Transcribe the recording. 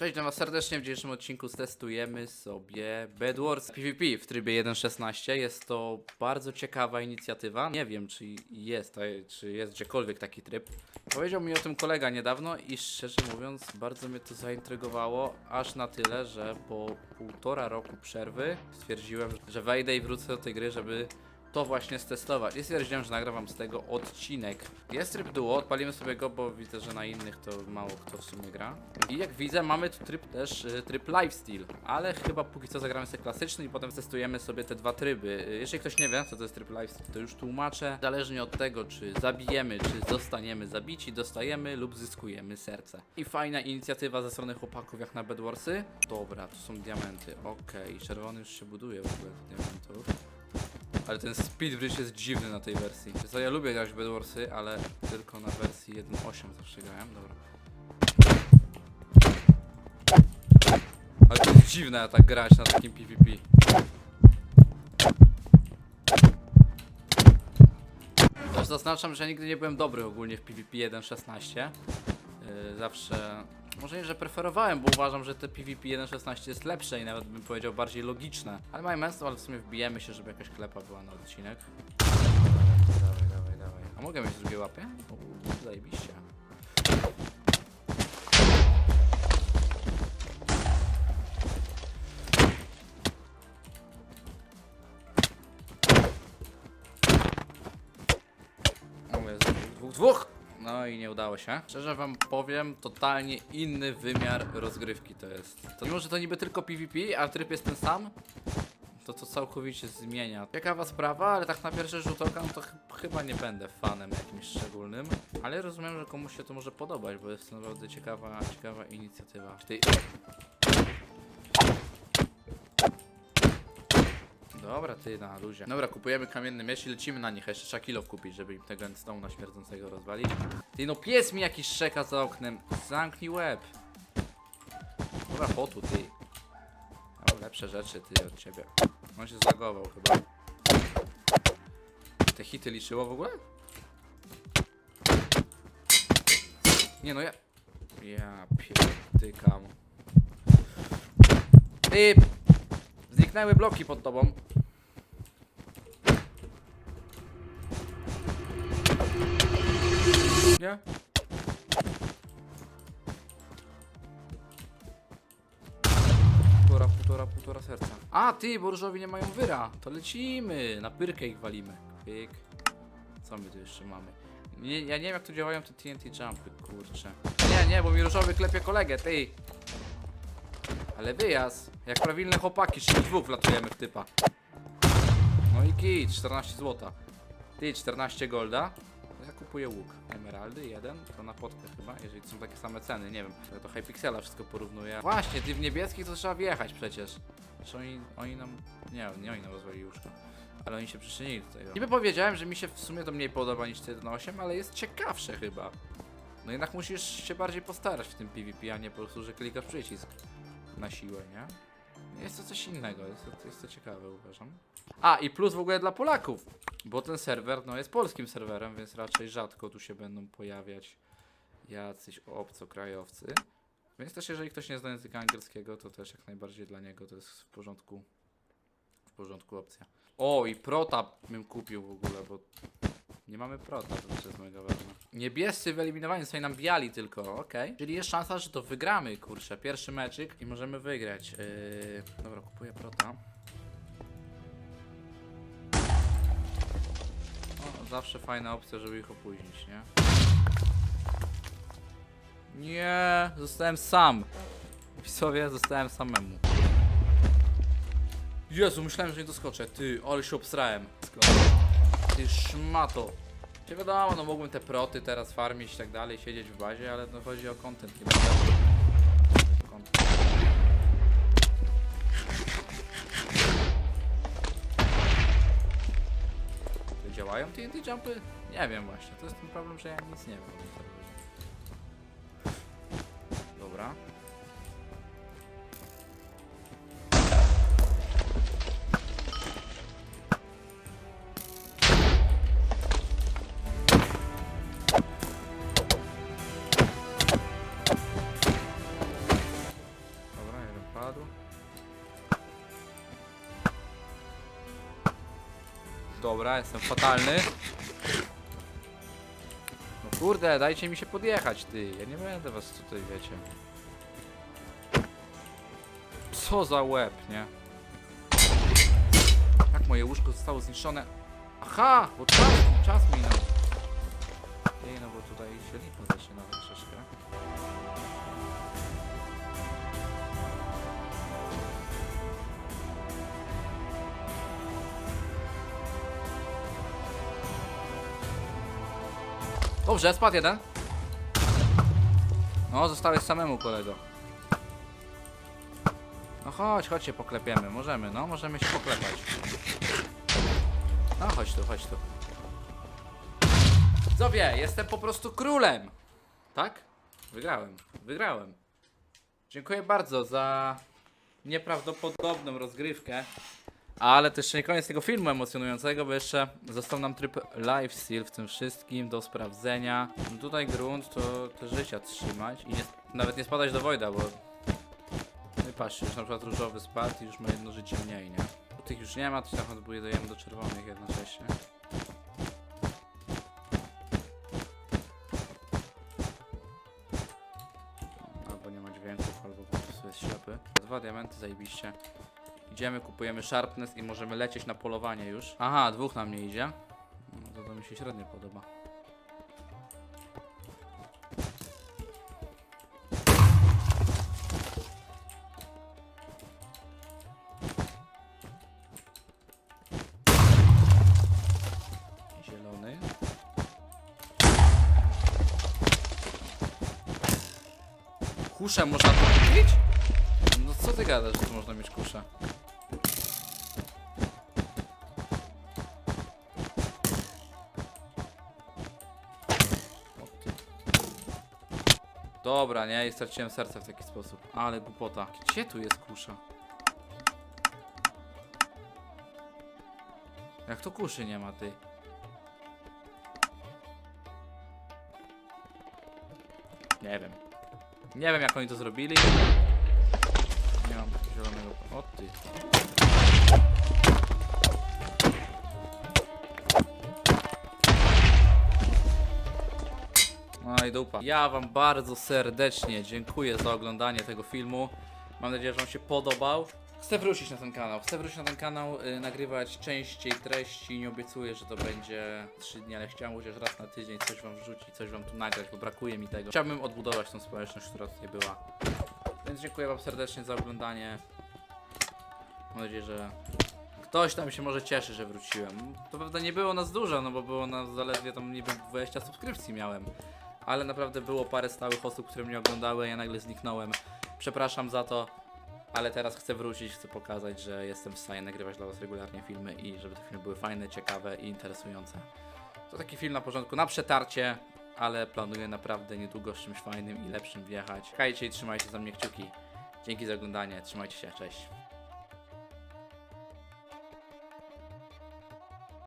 Cześć, witam was serdecznie. W dzisiejszym odcinku testujemy sobie Bed Wars PvP w trybie 1.16. Jest to bardzo ciekawa inicjatywa. Nie wiem, czy jest, czy jest gdziekolwiek taki tryb. Powiedział mi o tym kolega niedawno i szczerze mówiąc bardzo mnie to zaintrygowało, aż na tyle, że po półtora roku przerwy stwierdziłem, że wejdę i wrócę do tej gry, żeby to właśnie stestować. I stwierdziłem, że nagrywam z tego odcinek. Jest tryb duo, odpalimy sobie go, bo widzę, że na innych to mało kto w sumie gra. I jak widzę, mamy tu tryb też, y, tryb lifestyle, ale chyba póki co zagramy sobie klasyczny i potem testujemy sobie te dwa tryby. Y, Jeżeli ktoś nie wie, co to jest tryb lifestyle, to już tłumaczę. Zależnie od tego, czy zabijemy, czy zostaniemy zabici, dostajemy lub zyskujemy serce. I fajna inicjatywa ze strony chłopaków jak na Bedwarsy. Dobra, tu są diamenty, okej, czerwony już się buduje w ogóle diamentów. Ale ten speedbridge jest dziwny na tej wersji. Co ja lubię grać w Bedwarsy, ale tylko na wersji 1.8 zawsze grałem, dobra. Ale to jest dziwne tak grać na takim PvP. Też zaznaczam, że nigdy nie byłem dobry ogólnie w PvP 1.16. Yy, zawsze, może nie, że preferowałem, bo uważam, że te PvP 1.16 jest lepsze i nawet bym powiedział bardziej logiczne. Ale mają męstwo, ale w sumie wbijemy się, żeby jakaś klepa była na odcinek. Dawaj, dawaj, dawaj. A mogę mieć drugie łapie? O, zajebiście. Dwóch, dwóch, dwóch! No i nie udało się. Szczerze wam powiem, totalnie inny wymiar rozgrywki to jest. To mimo, że to niby tylko PvP, a tryb jest ten sam, to to całkowicie zmienia. Ciekawa sprawa, ale tak na pierwszy rzut oka, no to ch chyba nie będę fanem jakimś szczególnym. Ale rozumiem, że komuś się to może podobać, bo jest to naprawdę ciekawa, ciekawa inicjatywa. Ty... Dobra, ty na luzie. Dobra, kupujemy kamienny miecz i lecimy na nich. Jeszcze trzeba kilo kupić, żeby im tego endstone'a śmierdzącego rozwalić. Ty no pies mi jakiś szczeka za oknem. Zamknij łeb. Dobra, potu ty. O, lepsze rzeczy ty od ciebie. On się zlagował chyba. Te hity liczyło w ogóle? Nie no ja... Ja pierdykam. Ty! Zniknęły bloki pod tobą. Nie? Półtora, półtora, półtora serca. A, ty, bo nie mają wyra. To lecimy. Na pyrkę ich walimy. Pyk. Co my tu jeszcze mamy? Nie, ja nie wiem jak tu działają te TNT jumpy, kurczę. Nie, nie, bo mi różowy klepie kolegę, ty. Ale wyjazd. Jak prawilne chłopaki, czyli dwóch wlatujemy w typa. No i kit, 14 zł. Ty, 14 golda. Kupuję łuk. Emeraldy, jeden, to na potkę chyba, jeżeli to są takie same ceny, nie wiem. Ja to Hypixela wszystko porównuję. Właśnie, ty w niebieskich to trzeba wjechać przecież. Że oni, oni nam, nie, nie oni nam rozwalili łóżko. Ale oni się przyczynili do tego. Niby powiedziałem, że mi się w sumie to mniej podoba niż 1.8, ale jest ciekawsze chyba. No jednak musisz się bardziej postarać w tym PvP, a nie po prostu, że klikasz przycisk na siłę, nie? Jest to coś innego, jest to, jest to ciekawe, uważam. A, i plus w ogóle dla Polaków, bo ten serwer, no jest polskim serwerem, więc raczej rzadko tu się będą pojawiać jacyś obcokrajowcy. Więc też jeżeli ktoś nie zna języka angielskiego, to też jak najbardziej dla niego to jest w porządku, w porządku opcja. O, i prota bym kupił w ogóle, bo nie mamy prota, to też jest mega ważne. Niebiescy wyeliminowani, sobie nam biali tylko, okej. Czyli jest szansa, że to wygramy, kurczę. Pierwszy meczyk i możemy wygrać. Yy... Dobra, kupuję prota. O, zawsze fajna opcja, żeby ich opóźnić, nie? Nie, zostałem sam. Pisowie, zostałem samemu. Jezu, myślałem, że nie doskoczę. Ty, ale się obstrałem. Ty szmato. Czy wiadomo, no mógłbym te proty teraz farmić i tak dalej, siedzieć w bazie, ale no chodzi o content, nie będę. Działają TNT jumpy? Nie wiem właśnie, to jest ten problem, że ja nic nie wiem. Dobra. Dobra, jestem fatalny. No kurde, dajcie mi się podjechać, ty. Ja nie będę was tutaj, wiecie. Co za łeb, nie? Jak moje łóżko zostało zniszczone? Aha, bo czas, czas minął. Ej, no bo tutaj się lipa zaczyna troszeczkę. Dobrze, spadł jeden. No, zostałeś samemu, kolego. No chodź, chodź się poklepiemy. Możemy, no, możemy się poklepać. No, chodź tu, chodź tu. Co wie, jestem po prostu królem. Tak? Wygrałem, wygrałem. Dziękuję bardzo za nieprawdopodobną rozgrywkę. Ale to jeszcze nie koniec tego filmu emocjonującego, bo jeszcze został nam tryb lifesteal w tym wszystkim do sprawdzenia. No tutaj grunt to, to życia trzymać i nie, nawet nie spadać do Wojda, bo... No i patrzcie, już na przykład różowy spadł i już ma jedno życie mniej, nie? Tu tych już nie ma, to się naprawdę budujemy do czerwonych jednocześnie. Albo nie ma dźwięków, albo po prostu jest ślepy. Dwa diamenty, zajebiście. Idziemy, kupujemy sharpness i możemy lecieć na polowanie już. Aha, dwóch nam nie idzie. No to, to mi się średnio podoba. Zielony. Kuszę można tu kupić? No co ty gadasz, że można Dobra, nie? I straciłem serce w taki sposób. Ale głupota. Gdzie tu jest kusza? Jak to kuszy nie ma, ty? Nie wiem. Nie wiem jak oni to zrobili. Nie mam zielonego. O ty. I dupa. Ja wam bardzo serdecznie dziękuję za oglądanie tego filmu. Mam nadzieję, że wam się podobał. Chcę wrócić na ten kanał. Chcę wrócić na ten kanał, y, nagrywać częściej treści. Nie obiecuję, że to będzie 3 dni, ale chciałem chociaż raz na tydzień coś wam wrzucić, coś wam tu nagrać, bo brakuje mi tego. Chciałbym odbudować tą społeczność, która tutaj była. Więc dziękuję wam serdecznie za oglądanie. Mam nadzieję, że ktoś tam się może cieszy, że wróciłem. To prawda nie było nas dużo, no bo było nas zaledwie tam niby 20 subskrypcji miałem. Ale naprawdę było parę stałych osób, które mnie oglądały, ja nagle zniknąłem. Przepraszam za to, ale teraz chcę wrócić, chcę pokazać, że jestem w stanie nagrywać dla Was regularnie filmy i żeby te filmy były fajne, ciekawe i interesujące. To taki film na porządku, na przetarcie, ale planuję naprawdę niedługo z czymś fajnym i lepszym wjechać. Czekajcie i trzymajcie za mnie kciuki. Dzięki za oglądanie, trzymajcie się, cześć.